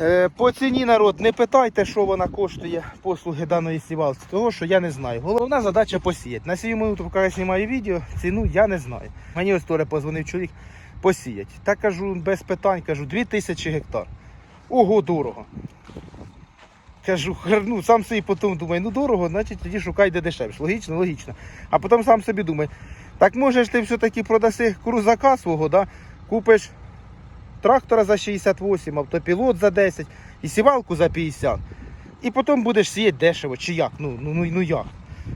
Е, по ціні народ, не питайте, що вона коштує послуги даної сівалки, того що я не знаю. Головна задача посіяти. На сію минуту, поки я знімаю відео, ціну я не знаю. Мені ось теж позвонив чоловік посіять. Так кажу, без питань, кажу, 2000 гектар. Ого, дорого. Кажу, ну сам собі потім думаю, ну дорого, значить тоді шукай де дешевше. Логічно, логічно. А потім сам собі думаю, так можеш ти все-таки продаси крузака свого, да? купиш трактора за 68, автопілот за 10 і сівалку за 50. І потім будеш сіяти дешево, чи як? Ну, ну, ну, ну як?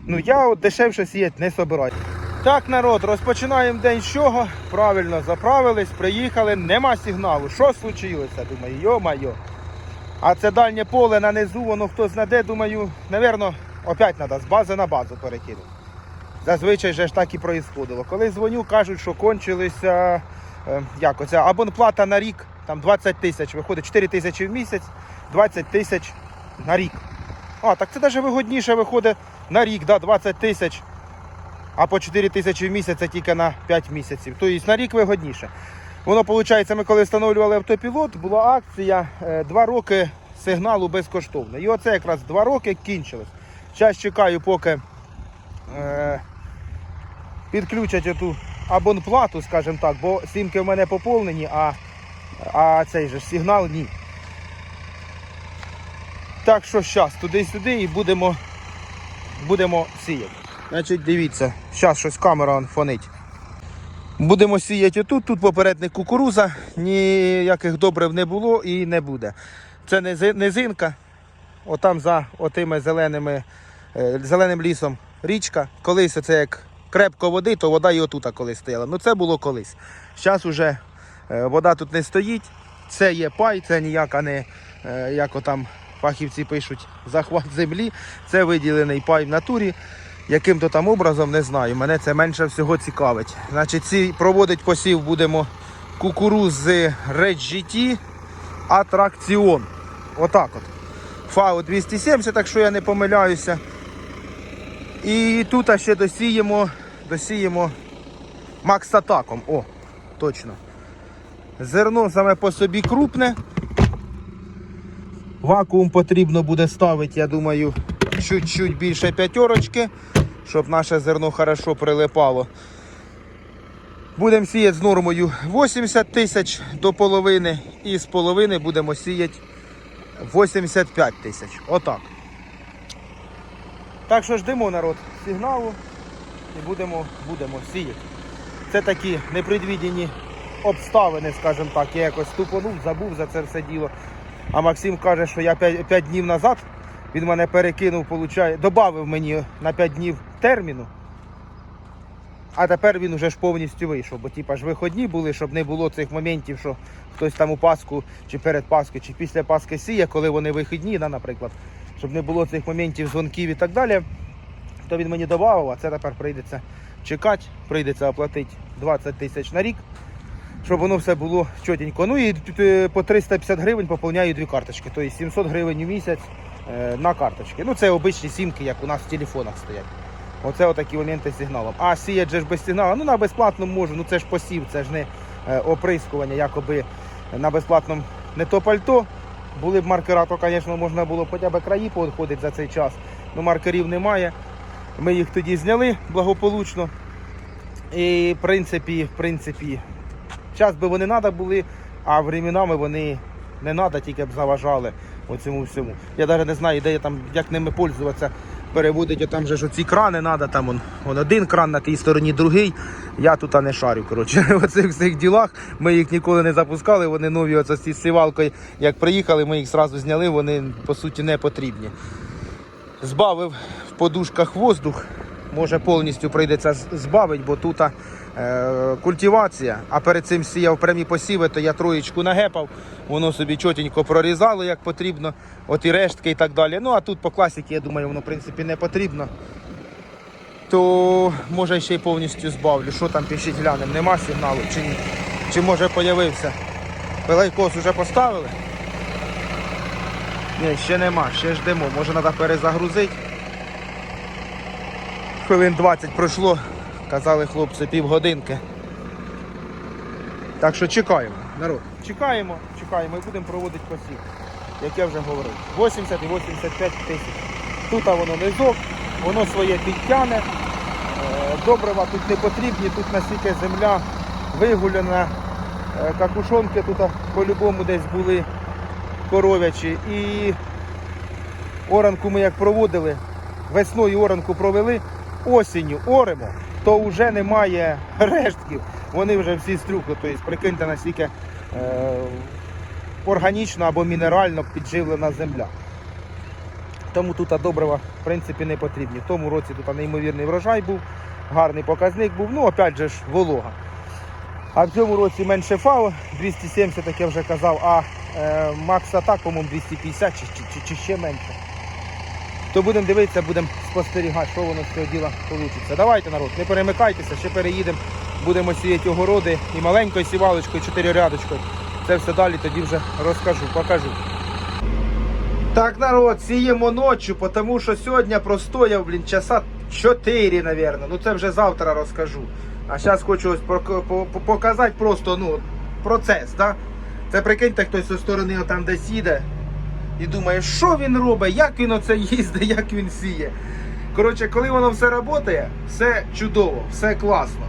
Ну я от дешевше сіяти не собираю. Так, народ, розпочинаємо день з чого? Правильно заправились, приїхали, нема сигналу. Що случилося? Думаю, йо-майо. А це дальнє поле на низу, воно хто знаде, думаю, напевно, опять треба з бази на базу перекинути. Зазвичай же ж так і проїсходило. Коли дзвоню, кажуть, що кончилися як оця абонплата на рік, там 20 тисяч, виходить 4 тисячі в місяць, 20 тисяч на рік. А, так це навіть вигодніше виходить на рік, да, 20 тисяч, а по 4 тисячі в місяць тільки на 5 місяців. Тобто на рік вигодніше. Воно, виходить, ми коли встановлювали автопілот, була акція 2 роки сигналу безкоштовно. І оце якраз 2 роки кінчилось. Зараз чекаю, поки е, підключать оту абонплату, скажімо так, бо сімки в мене поповнені, а, а цей же сигнал ні. Так що зараз туди-сюди і будемо, будемо сіяти. Значить, дивіться, зараз щось камера он фонить. Будемо сіяти отут, тут попередник кукуруза, ніяких добрив не було і не буде. Це низинка, отам за отими зеленими, е, зеленим лісом річка. Колись це як крепко води, то вода і отут колись стояла. Ну це було колись. Зараз уже е, вода тут не стоїть. Це є пай, це ніяка не, е, як отам фахівці пишуть, захват землі. Це виділений пай в натурі. Яким то там образом не знаю. Мене це менше всього цікавить. Значить, ці проводить посів будемо кукурузи Red GT Атракціон. Отак от. ФАО 270, так що я не помиляюся. І тут ще досіємо, досіємо Максатаком. О, точно. Зерно саме по собі крупне. Вакуум потрібно буде ставити, я думаю, чуть-чуть більше п'ятерочки, щоб наше зерно хорошо прилипало. Будемо сіяти з нормою 80 тисяч до половини і з половини будемо сіяти 85 тисяч. Отак. Так що ждемо народ сигналу і будемо, будемо сіяти. Це такі непредвідені обставини, скажімо так. Я якось тупонув, забув за це все діло. А Максим каже, що я 5, днів назад він мене перекинув, получає, додав мені на 5 днів терміну. А тепер він вже ж повністю вийшов, бо типа ж виходні були, щоб не було цих моментів, що хтось там у Пасху, чи перед Паскою, чи після Пасхи сіє, коли вони вихідні, да, наприклад, щоб не було цих моментів дзвонків і так далі. То він мені додав, а це тепер прийдеться чекати, прийдеться оплатити 20 тисяч на рік, щоб воно все було чотенько. Ну і е, по 350 гривень поповняю дві карточки, тобто 700 гривень у місяць е, на карточки. Ну це обичні сімки, як у нас в телефонах стоять. Оце отакі моменти з сигналом. А сіять же ж без сигналу, ну на безплатному можу, ну це ж посів, це ж не е, оприскування, якоби на безплатному не то пальто. Були б маркера, то, звісно, можна було хоча б краї походити за цей час. але маркерів немає. Ми їх тоді зняли благополучно. І в принципі, в принципі, час би вони треба були, а временами вони не треба, тільки б заважали оцьому всьому. Я навіть не знаю, де я там, як ними пользуватися. Переводить, там же ж оці крани треба, там он, он один кран на тій стороні, другий. Я тут не шарю. коротше. В цих всіх ділах ми їх ніколи не запускали. Вони нові оце з сівалкою. Як приїхали, ми їх одразу зняли, вони по суті не потрібні. Збавив в подушках воздух. Може повністю прийдеться збавити, бо тут культивація. А перед цим сіяв прямі посіви, то я троєчку нагепав, воно собі чотенько прорізало як потрібно, от і рештки і так далі. Ну а тут по класіки, я думаю, воно в принципі не потрібно. То може ще й повністю збавлю. Що там пишіть глянемо, нема сигналу чи ні? Чи може появився? Пилайкос вже поставили? Ні, ще нема, ще ждемо. Може треба перезагрузити. Хвилин 20 пройшло, казали хлопці, півгодинки. Так що чекаємо, народ. Чекаємо, чекаємо і будемо проводити посів. як я вже говорив, 80 і 85 тисяч. Тут воно низок, воно своє підтягне. Е, Добрива тут не потрібні, тут настільки земля вигуляна, Е, какушонки тут по-любому десь були коров'ячі. І оранку ми як проводили, весною оранку провели, осінню оремо, то вже немає рештків. Вони вже всі стрюхли. Тобто, прикиньте, наскільки е, органічно або мінерально підживлена земля. Тому тут добрива в принципі не потрібні. В тому році тут неймовірний врожай був, гарний показник був, ну опять же ж волога. А в цьому році менше фау, 270, як я вже казав, а е, Макс Атак, по-моєму, 250 чи, чи, чи, ще менше. То будемо дивитися, будемо спостерігати, що воно з цього діла вийде. Давайте, народ, не перемикайтеся, ще переїдемо, будемо сіяти огороди і маленькою сівалочкою, чотири рядочкою. Це все далі тоді вже розкажу, покажу. Так, народ, сіємо ночі, тому що сьогодні простояв, блін, часа 4, мабуть. Ну це вже завтра розкажу. А зараз хочу ось пок- по- по- показати просто ну, процес. Да? Це прикиньте, хтось зі сторони там десь їде і думає, що він робить, як він оце їздить, як він сіє. Коротше, коли воно все працює, все чудово, все класно.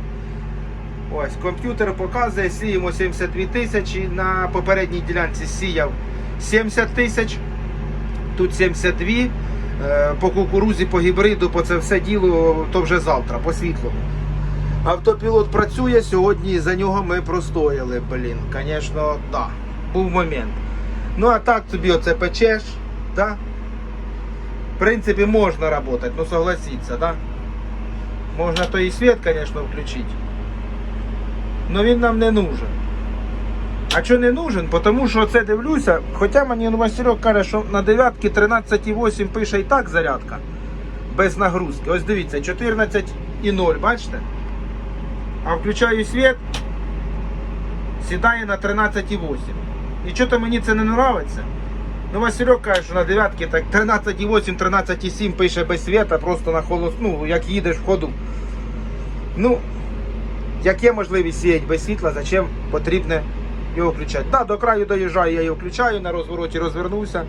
Ось, комп'ютер показує, сіємо 72 тисячі, на попередній ділянці сіяв 70 тисяч, тут 72. Е, По кукурузі, по гібриду, по це все діло, то вже завтра, по світлому. Автопілот працює, сьогодні за нього ми простояли. Блін, звісно, так. Був момент. Ну а так тобі оце печеш, да? В принципі, можна працювати, ну согласіться, да? Можна то і світ, звісно, включити. Но він нам не нужен. А що не нужен? Тому що це дивлюся, хоча мені ну, Васильок каже, що на дев'ятки 13,8 пише і так зарядка. Без нагрузки. Ось дивіться, 14,0, бачите? А включаю світ, сідає на 13,8. І що-то мені це не нравиться. Ну, Васильок каже, що на дев'ятки так 13,8, 13,7 пише без світа, просто на холос, ну, як їдеш в ходу. Ну, як є можливість сіяти без світла, зачем потрібно його включати? Так, до краю доїжджаю, я його включаю, на розвороті розвернувся,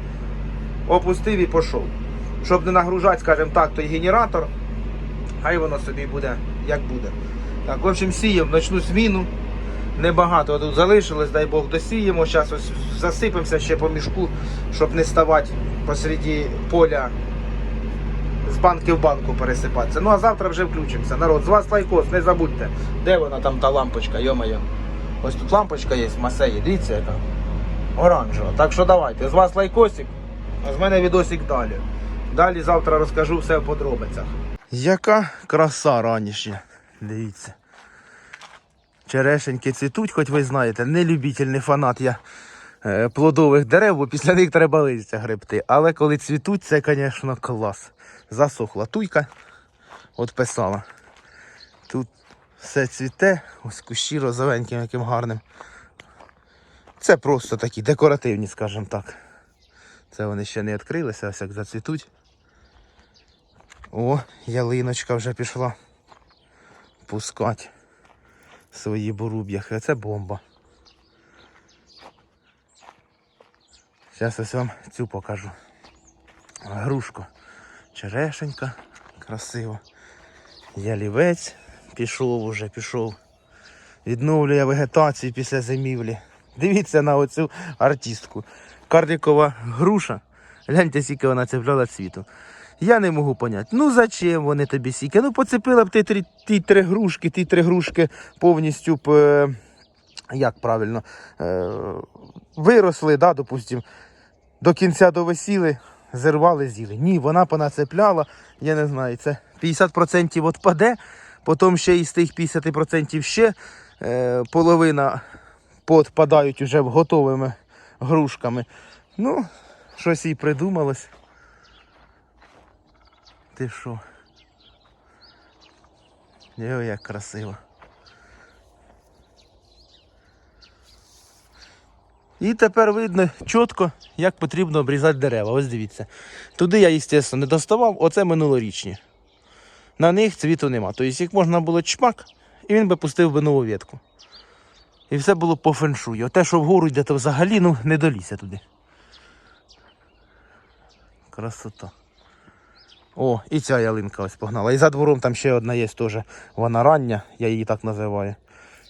опустив і пішов. Щоб не нагружати, скажімо так, той генератор, хай воно собі буде як буде. Так, в общем, сіємо ночну зміну. Небагато тут залишилось, дай Бог досіємо. Зараз ось засипемося ще по мішку, щоб не ставати посереді поля з банки в банку пересипатися. Ну а завтра вже включимося. Народ, з вас лайкос, не забудьте. Де вона там та лампочка, йо-моє. Ось тут лампочка є в масеї, дивіться яка. Оранжева. Так що давайте, з вас лайкосик, а з мене відосик далі. Далі завтра розкажу все в подробицях. Яка краса ранішня. Дивіться. Черешеньки цвітуть, хоч ви знаєте, не любитель, не фанат я е, плодових дерев, бо після них треба листя гребти. Але коли цвітуть, це, звісно, клас. Засохла туйка, от писала. Тут все цвіте, ось кущі розовеньким, яким гарним. Це просто такі декоративні, скажімо так. Це вони ще не відкрилися, ось як зацвітуть. О, ялиночка вже пішла пускати свої боруб'яхи. Це бомба. Зараз ось вам цю покажу. Грушку. Черешенька. Красиво. Ялівець пішов уже, пішов. Відновлює вегетацію після зимівлі. Дивіться на оцю артистку. Карлікова груша. Гляньте, скільки вона цепляла цвіту. Я не можу поняти. Ну зачем вони тобі сіки? Ну поцепила б ти три, ті три грушки, ті три грушки повністю б, е, як правильно, е, виросли, да, допустим, до кінця довисіли, зірвали, з'їли. Ні, вона понацепляла, я не знаю, це 50% відпаде, потім ще із тих 50% ще е, половина поотпадають уже готовими грушками. Ну, щось їй придумалось. Ти що? Йо, як красиво. І тепер видно чітко, як потрібно обрізати дерева. Ось дивіться. Туди я, звісно, не доставав, оце минулорічні. На них цвіту нема. Тобто їх можна було чмак, і він би пустив би нову ветку. І все було по феншую. Те, що вгору йде, то взагалі ну, не долізся туди. Красота. О, і ця ялинка ось погнала. І за двором там ще одна є теж. Вона рання, я її так називаю.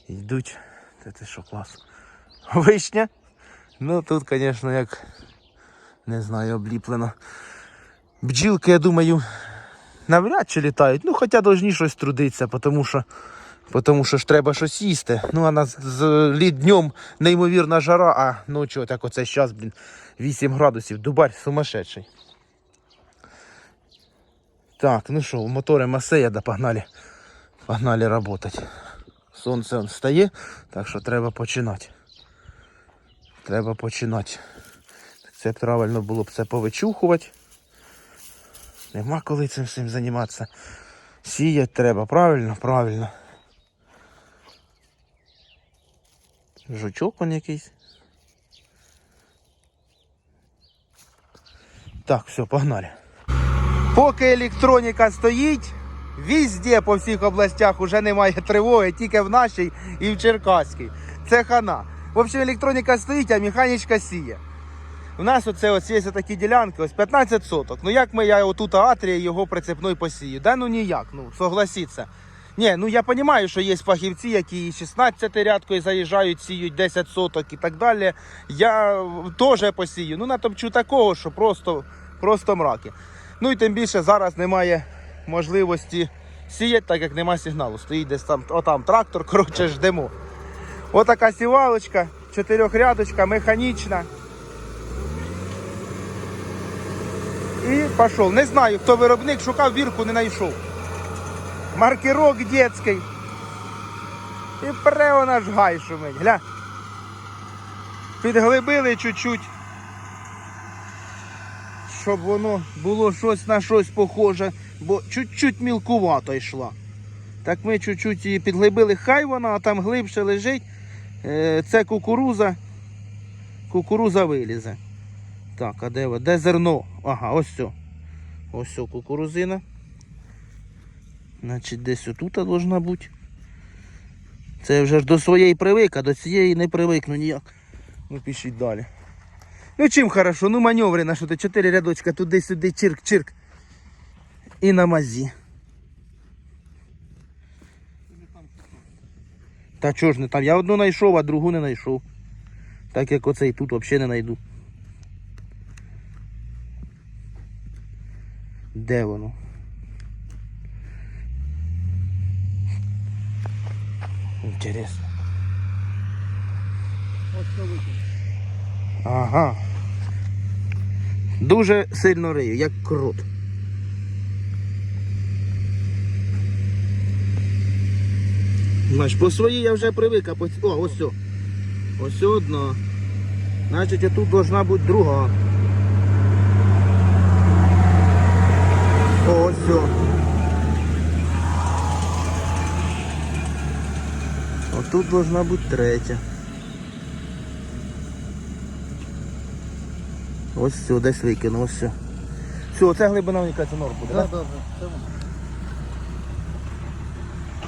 Йдуть. Це ти що клас. Вишня. Ну тут, звісно, як не знаю, обліплено. Бджілки, я думаю, навряд чи літають. Ну, хоча повинні щось трудитися, тому що, тому що ж треба щось їсти. Ну, а на з- літ днем неймовірна жара, а ночі, так оце зараз, блін, 8 градусів. Дубарь сумасшедший. Так, ну що, мотори Масея, да погнали. Погнали работать. Сонце он встає, так що треба починати. Треба починати. Це правильно було б це повичухувати. Нема коли цим всім займатися. Сіяти треба, правильно, правильно. Жучок он якийсь. Так, все, погнали. Поки електроніка стоїть, везде по всіх областях вже немає тривоги, тільки в нашій і в Черкаській. Це хана. В общем, електроніка стоїть, а механічка сіє. У нас оце ось є такі ділянки, ось 15 соток. Ну як ми, я отут Атрія його прицепною посію? Да ну ніяк, ну согласіться. Ні, ну я розумію, що є фахівці, які і 16 рядкою заїжджають, сіють 10 соток і так далі. Я теж посію. Ну натопчу такого, що просто, просто мраки. Ну і тим більше зараз немає можливості сіяти, так як немає сигналу. Стоїть десь там, отам трактор, коротше, ждемо. Отака сівалочка, чотирьохрядочка, механічна. І пішов. Не знаю, хто виробник, шукав бірку, не знайшов. Маркерок дитячий. І пре вона ж гай шумить. Гля. Підглибили чуть-чуть. Щоб воно було щось на щось похоже, бо чуть-чуть мілкувато йшла. Так ми чуть-чуть її підглибили, хай вона, а там глибше лежить. Е, Це кукуруза. Кукуруза вилізе. Так, а де, де зерно? Ага, ось все. Ось все, кукурузина. Значить, десь отут должна бути. Це вже ж до своєї привик, а до цієї не привикну ніяк. Ну пішіть далі. Ну чим хорошо, ну маневрена, що ти чотири рядочка туди-сюди, чирк-чирк. І на мазі. Та чого ж не там? Я одну знайшов, а другу не знайшов. Так як оцей тут взагалі не знайду. Де воно? Інтересно. Ага. Дуже сильно рию, як крут. Значить, по своїй я вже привик, а по... О, ось все. Ось одна. Значить, тут должна бути друга. О, ось все. Отут должна бути третя. Ось все, десь викину, ось все. Все, це глибина мені кажеться норм буде, так? добре. Це воно.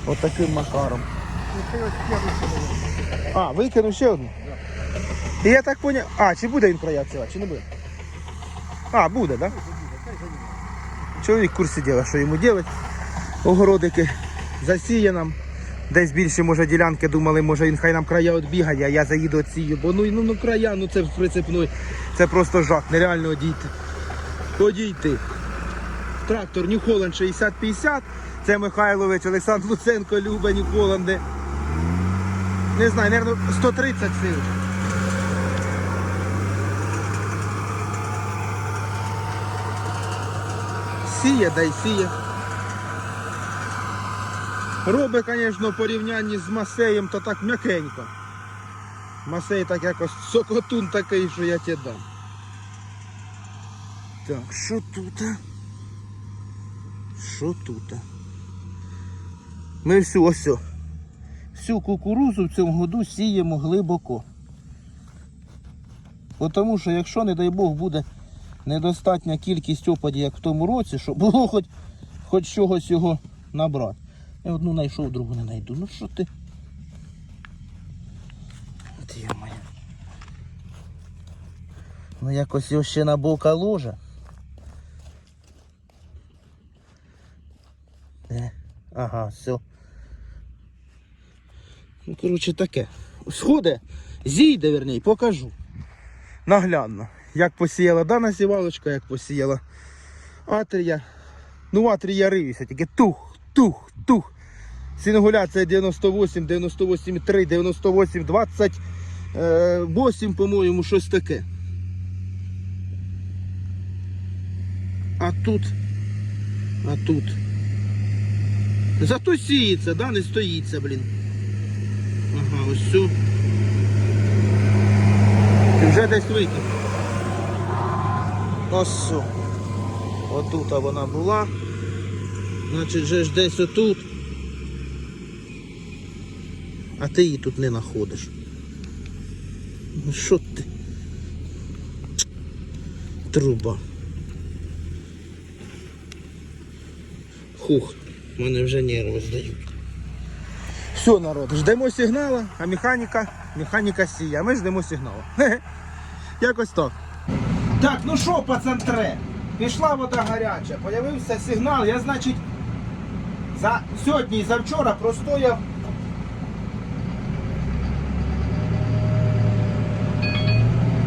От таким макаром. Ну, це ось. А, викину ще одну? І я так поняв. А, чи буде він проявцювати, чи не буде? А, буде, так? Да? Чоловік в курсі діла, що йому робити. Огородики засіє нам. Десь більше, може, ділянки думали, може він хай нам края відбігає, а я заїду отсію. Бо ну, ну, ну края, ну це прицепной. Це просто жах, нереально одійти. Одійти. Трактор Holland 6050. Це Михайлович, Олександр Луценко, Люба New Не знаю, мабуть, 130 сил. Сіє, да й сіє. Робить, звісно, в порівнянні з Масеєм, то так м'якенько. Масей так якось сокотун такий, що я тебе дам. Так, що тут? Що тут? Ми всю ось. Всю кукурузу в цьому году сіємо глибоко. Тому що якщо, не дай Бог, буде недостатня кількість опадів, як в тому році, щоб було хоч, хоч чогось його набрати. Я одну знайшов, другу не знайду. Ну що ти? Ну якось його ще на бока Де? Ага, все. Ну, коротше, таке. Сходи, зійде, верней, покажу. Наглядно. Як посіяла дана сівалочка, як посіяла атрія. Ну, атрія ривіся, тільки тух, тух, тух. Сінгуляція 98, 98,3, 98, 28, по-моєму, щось таке. А тут. А тут. Зато сіється, да, не стоїться, блін. Ага, ось все. І вже десь викид. Ось все. Отут вона була. Значить, вже ж десь отут. А ти її тут не знаходиш. Ну що ти? Труба. Хух, мене вже нерви здають. Все, народ, ждемо сигнала, а механіка, механіка сіє, а ми ждемо сигналу. Якось так. Так, ну що, пацантре? Пішла вода гаряча, появився сигнал, я, значить, за сьогодні і завчора простояв.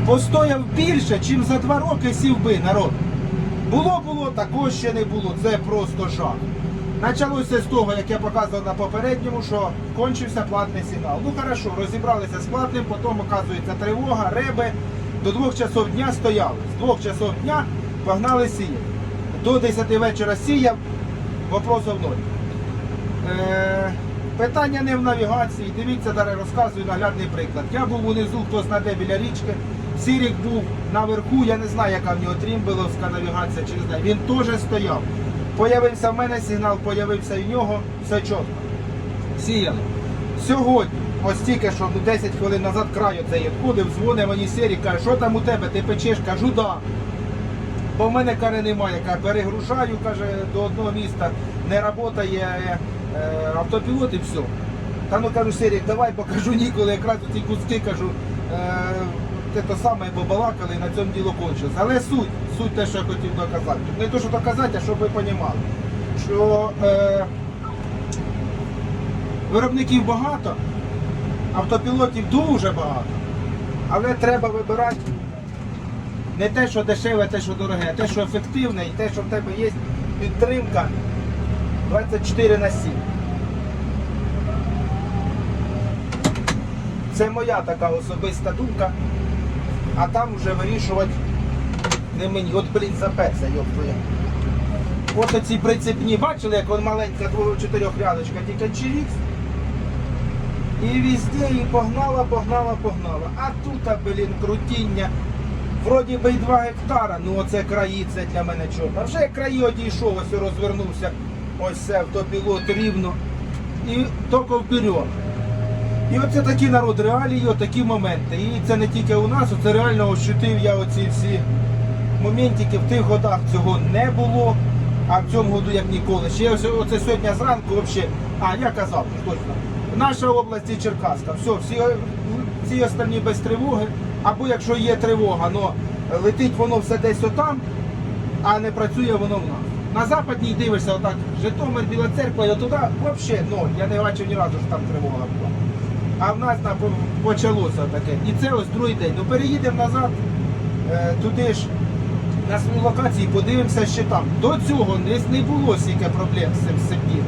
Постояв більше, чим за два роки сів би народ. Було було, такого ще не було. Це просто жах. Почалося з того, як я показував на попередньому, що кончився платний сигнал. Ну хорошо, розібралися з платним, потім оказується тривога, реби. До двох часов дня стояли. З двох часов дня погнали сіяти. До 10 вечора сіяв, вопросов ноль. Е, питання не в навігації. Дивіться, зараз розказую наглядний приклад. Я був унизу, хто знаде біля річки. Сірік був наверху, я не знаю, яка в нього трімбеловська навігація, чи не знаю. Він теж стояв. Появився в мене сигнал, появився в нього, все чітко. Сіяли. Сьогодні, ось тільки що ну, 10 хвилин назад краю цей відходив, дзвонить мені Сірік, каже, що там у тебе, ти печеш? Кажу, да. Бо в мене кари немає, каже, перегружаю, каже, до одного міста не працює е, автопілот і все. Та ну кажу, Сирік, давай покажу ніколи, якраз ці куски кажу, е, те то саме побалакали і на цьому діло кончилось. Але суть, суть те, що я хотів доказати. Не те, що доказати, а щоб ви розуміли, що е, виробників багато, автопілотів дуже багато, але треба вибирати не те, що дешеве, те, що дороге, а те, що ефективне і те, що в тебе є підтримка 24 на 7. Це моя така особиста думка, а там вже вирішувати не мені. От, блін, заперся, йоп твоє. От оці прицепні, бачили, як вон маленька 2-4 рядочка, тільки чирікс. І везде, і погнала, погнала, погнала. А тут, блін, крутіння. Вроді би й 2 гектара, ну оце краї, це для мене чорно. А вже як краї одійшов, ось розвернувся, ось це автопілот рівно. І тільки вперед. І оце такі народ реалії, такі моменти. І це не тільки у нас, це реально ощутив я оці всі моментики. В тих годах цього не було, а в цьому году як ніколи. Ще оце сьогодні зранку взагалі, а я казав, точно. Наша область і Черкаська. Все, всі, всі останні без тривоги. Або якщо є тривога, но летить воно все десь отам, а не працює воно в нас. На западній дивишся отак, Житомир, Біла церква, і отуди взагалі ноль. Я не бачив ні разу, що там тривога була. А в нас на- почалося таке. І це ось другий день. Ну переїдемо назад, е, туди ж на свою локацію, подивимося ще там. До цього не, було стільки проблем з цим сепіром.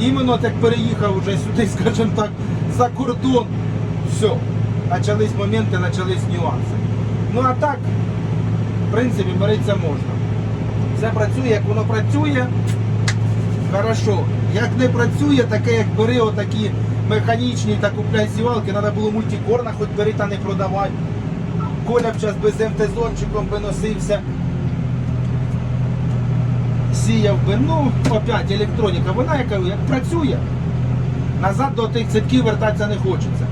Іменно так переїхав вже сюди, скажімо так, за кордон. Все. Почались моменти, почались нюанси. Ну а так, в принципі, миритися можна. Все працює, як воно працює. Хорошо. Як не працює, таке як бери отакі механічні та купляй сівалки, треба було мультикорна, хоч бери та не продавай. Коля б час без МТ-зончиком би носився. Сіяв би, ну, опять електроніка, вона яка як працює, назад до тих цепків вертатися не хочеться.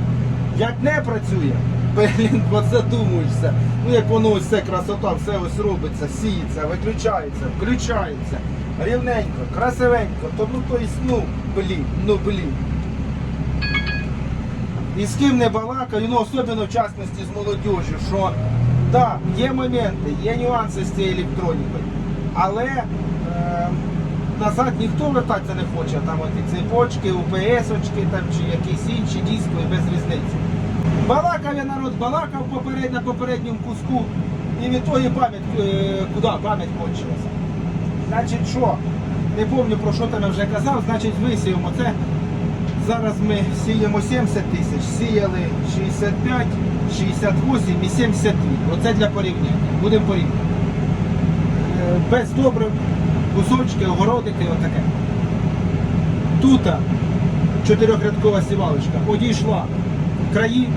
Як не працює, блін, задумуєшся. Ну як воно ось все красота, все ось робиться, сіється, виключається, включається. Рівненько, красивенько, то ну то ну, блін, ну блін. І з ким не балакаю, ну особливо в частності з молодіжю, що так, є моменти, є нюанси з цією електронікою. Але е, назад ніхто вертатися не хоче. Там от цепочки, УПС-очки там, чи якісь інші дискові без різниці. Балакав я народ, балакав поперед, на попередньому куску. І від тої пам'ять, е, куди пам'ять кончилася. Значить, що? Не пам'ятаю про що там я вже казав, значить висіємо це. Зараз ми сіємо 70 тисяч, сіяли 65, 68 і 72. Оце для порівняння. Будемо порівнювати. Е, Без добрив, кусочки, огородики, отаке. Тут чотирьохрядкова сівалочка одійшла краї,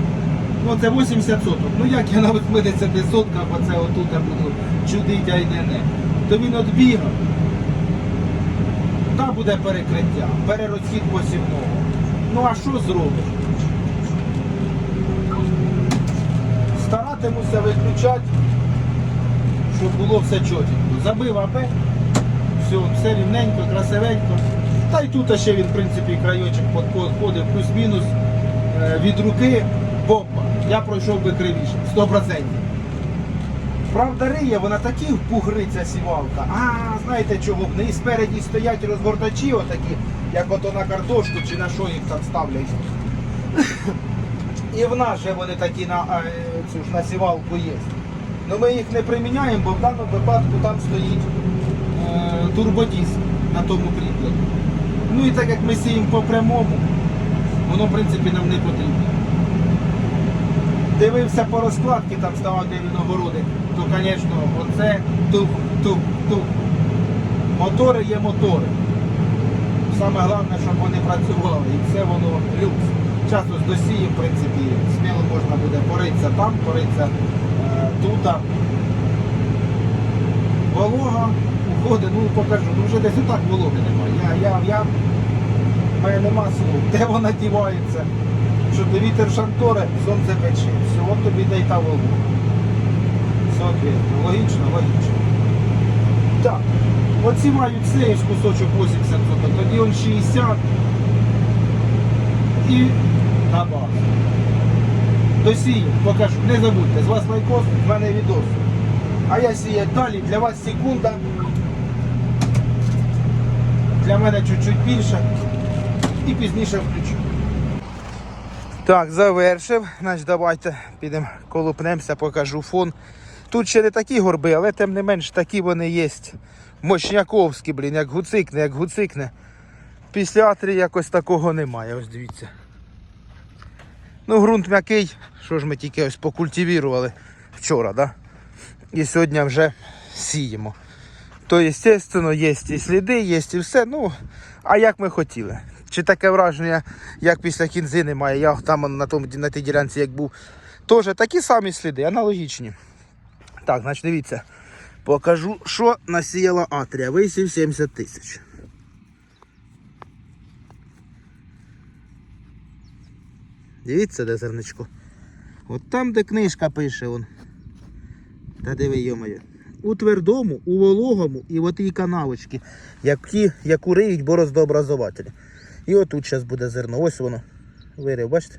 ну це 80 соток. Ну як я на 80 сотках оце отут буду чудити, а й не. То він відбігав. Та буде перекриття, перерозхід посівного. Ну а що зробиш? Старатимуся виключати, щоб було все чотенько. Забив АП, все, все рівненько, красивенько. Та й тут ще він, в принципі, крайочок підходив плюс-мінус е, від руки бомба. Я пройшов би кривіше, 100%. Правда, риє, вона такі впугриться сівалка. А, знаєте чого? В неї спереді стоять розгортачі отакі, як ото на картошку чи на що їх там ставлять. І в нас же вони такі на е, цю ж на сівалку є. Ну ми їх не приміняємо, бо в даному випадку там стоїть е, турбодиск на тому кріпленні. Ну і так як ми сіємо по прямому, воно в принципі нам не потрібно. Дивився по розкладці, там ставав де він огороди, то, звісно, оце тук-тук-тук. Мотори є мотори. Саме головне, щоб вони працювали і все воно люкс. Часто з досії, в принципі, сміло можна буде поритися там, поритися е, тут. Волога уходить, ну покажу, ну вже десь і так вологи немає. Я, я, я, мене нема слов. Де вона дівається? Що ти вітер шанторе, сонце пече. От тобі дай та волога. Соответственно, логічно, логічно. Так, оці мають цей кусочок 80 соток, тоді он 60 і на базу. Досію, покажу. Не забудьте, з вас лайкос, в мене відос. А я сіяю далі, для вас секунда. Для мене чуть-чуть більше. І пізніше включу. Так, завершив. Значить, давайте підемо колупнемося, покажу фон. Тут ще не такі горби, але тим не менш такі вони є. Мощняковські, блін, як гуцикне, як гуцикне. Після атрі якось такого немає, ось дивіться. Ну, ґрунт м'який, що ж ми тільки ось покультивірували вчора, да? І сьогодні вже сіємо. То, звісно, є і сліди, є і все. Ну, а як ми хотіли. Чи таке враження, як після кінзи немає, я там на, тому, на тій ділянці як був. Теж такі самі сліди, аналогічні. Так, значить дивіться. Покажу, що насіяла Атрія. Висів 70 тисяч. Дивіться, де зерничко. От там, де книжка пише, он. Та диви, йомаю. У твердому, у вологому і в отій канавочці, які, яку риють бороздообразователі. І отут зараз буде зерно. Ось воно. Вирив, бачите?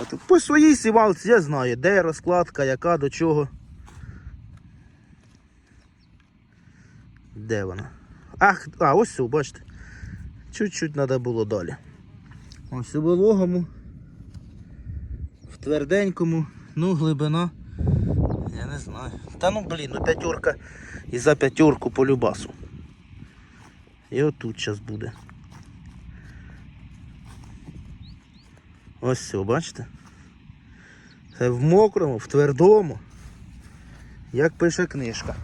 От, по своїй сівалці я знаю, де розкладка, яка, до чого. Де вона? Ах, а, ось все, бачите. Чуть-чуть треба було далі. Ось у вологому, в тверденькому, ну глибина. Я не знаю. Та ну блін, ну п'ятерка і за п'ятерку по любасу. І отут зараз буде. Ось все, бачите? Це в мокрому, в твердому, як пише книжка.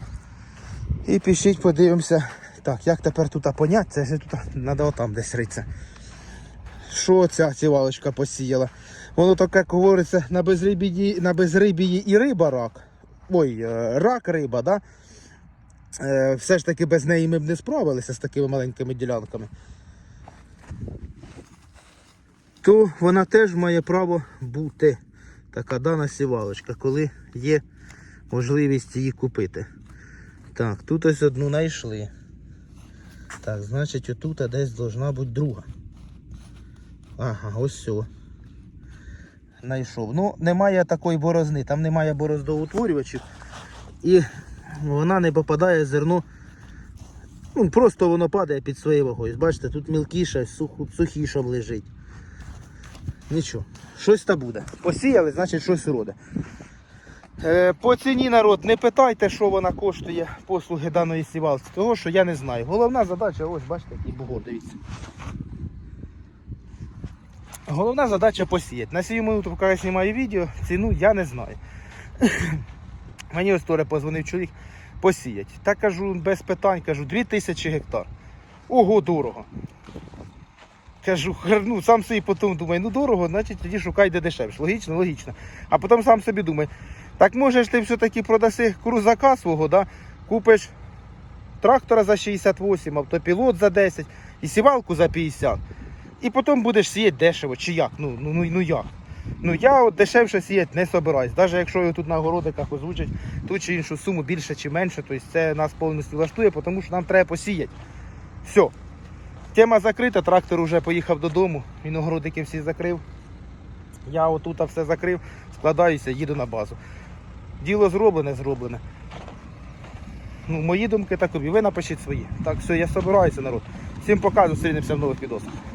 І пишіть, подивимося. Так, як тепер тут понять, це тут треба отам десь ритися. Що ця цівалочка посіяла? Воно так, як говориться, на безрибії, на безрибії і риба рак. Ой, е, рак риба, да? Е, все ж таки без неї ми б не справилися з такими маленькими ділянками. То вона теж має право бути така дана сівалочка, коли є можливість її купити. Так, тут ось одну знайшли. Так, значить отут десь должна бути друга. Ага, ось все. Знайшов. Ну, немає такої борозни, там немає бороздоутворювачів. І вона не попадає зерно Ну, просто воно падає під своєю вагою. Бачите, тут мілкіше, сухіше лежить. Нічого, щось та буде. Посіяли, значить щось уроде. Е, по ціні народ, не питайте, що вона коштує послуги даної сівалки, того що я не знаю. Головна задача, ось бачите, який бугор, дивіться. Головна задача посіяти. На сію минуту, поки я знімаю відео, ціну я не знаю. Мені ось теж позвонив чоловік посіять. Так кажу, без питань, кажу, 2000 гектар. Ого, дорого. Кажу, ну сам собі потім думаю, ну дорого, значить тоді шукай де дешевше. Логічно, логічно. А потім сам собі думаю, так може ж ти все-таки продаси крузака свого, да? купиш трактора за 68, автопілот за 10 і сівалку за 50. І потім будеш сіяти дешево, чи як? Ну, ну, ну, ну як? Ну я от дешевше сіяти не собираюсь. Навіть якщо його тут на городиках озвучать ту чи іншу суму більше чи менше, то це нас повністю влаштує, тому що нам треба посіяти. Все. Тема закрита, трактор вже поїхав додому, він огородики всі закрив. Я отут все закрив, складаюся, їду на базу. Діло зроблене, зроблене. Ну, мої думки такові. Ви напишіть свої. Так, все, я собираюся, народ. Всім показую, зустрінемося в нових відосах.